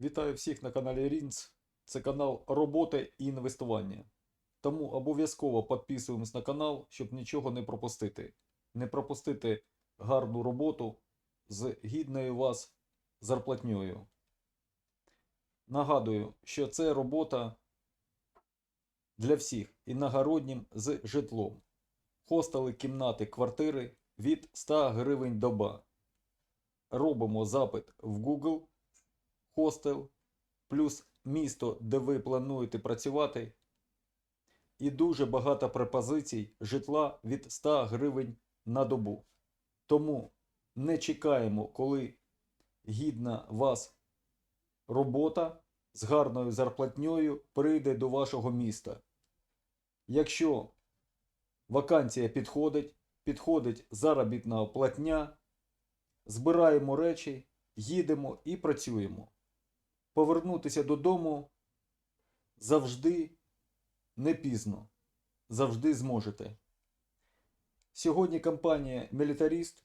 Вітаю всіх на каналі Рінц. Це канал роботи і інвестування. Тому обов'язково підписуємось на канал, щоб нічого не пропустити. Не пропустити гарну роботу з гідною вас зарплатньою. Нагадую, що це робота для всіх іногороднім з житлом. Хостели, кімнати, квартири від 100 гривень доба. Робимо запит в Google хостел, плюс місто, де ви плануєте працювати, і дуже багато пропозицій житла від 100 гривень на добу. Тому не чекаємо, коли гідна вас робота з гарною зарплатньою прийде до вашого міста. Якщо вакансія підходить, підходить заробітна платня, збираємо речі, їдемо і працюємо. Повернутися додому завжди не пізно. Завжди зможете. Сьогодні компанія Мілітаріст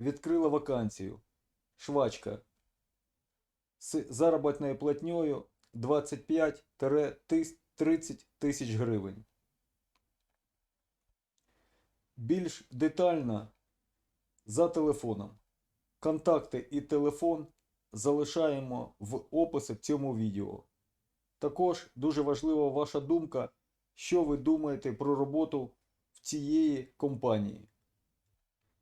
відкрила вакансію швачка з заробітною платньою 25-30 тисяч гривень. Більш детально за телефоном. Контакти і телефон залишаємо в описі в цьому відео. Також дуже важлива ваша думка, що ви думаєте про роботу в цієї компанії.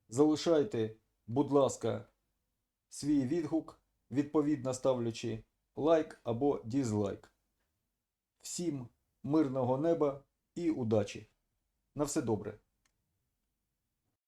Залишайте, будь ласка, свій відгук, відповідно ставлячи лайк або дізлайк. Всім мирного неба і удачі! На все добре!